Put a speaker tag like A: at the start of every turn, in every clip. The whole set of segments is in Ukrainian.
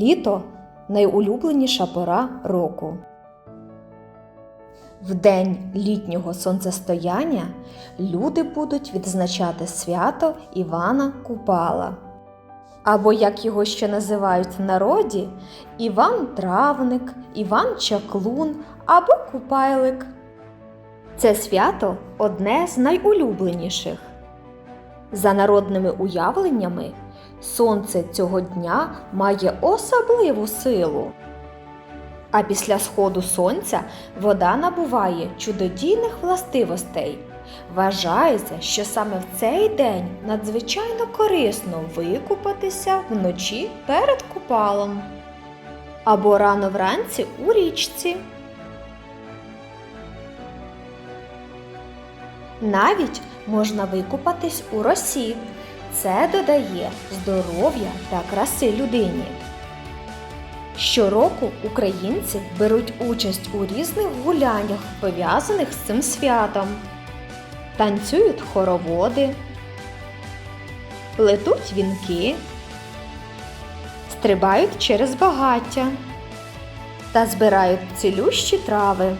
A: Літо найулюбленіша пора року. В день літнього сонцестояння люди будуть відзначати свято Івана Купала. Або, як його ще називають в народі, Іван Травник, Іван Чаклун або Купайлик. Це свято одне з найулюбленіших. За народними уявленнями, сонце цього дня має особливу силу. А після сходу сонця вода набуває чудодійних властивостей. Вважається, що саме в цей день надзвичайно корисно викупатися вночі перед купалом або рано вранці у річці. Навіть можна викупатись у росі. Це додає здоров'я та краси людині. Щороку українці беруть участь у різних гуляннях, пов'язаних з цим святом. Танцюють хороводи, плетуть вінки, стрибають через багаття та збирають цілющі трави.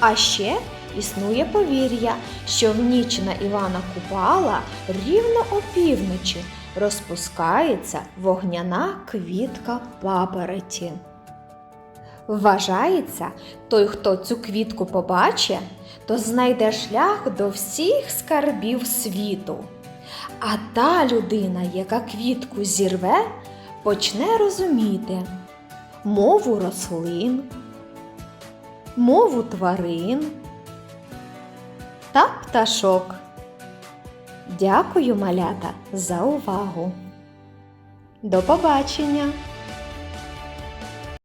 A: А ще існує повір'я, що в ніч на Івана Купала рівно опівночі розпускається вогняна квітка папороті. Вважається, той, хто цю квітку побачить, то знайде шлях до всіх скарбів світу. А та людина, яка квітку зірве, почне розуміти мову рослин, мову тварин пташок. Дякую, малята, за увагу. До побачення!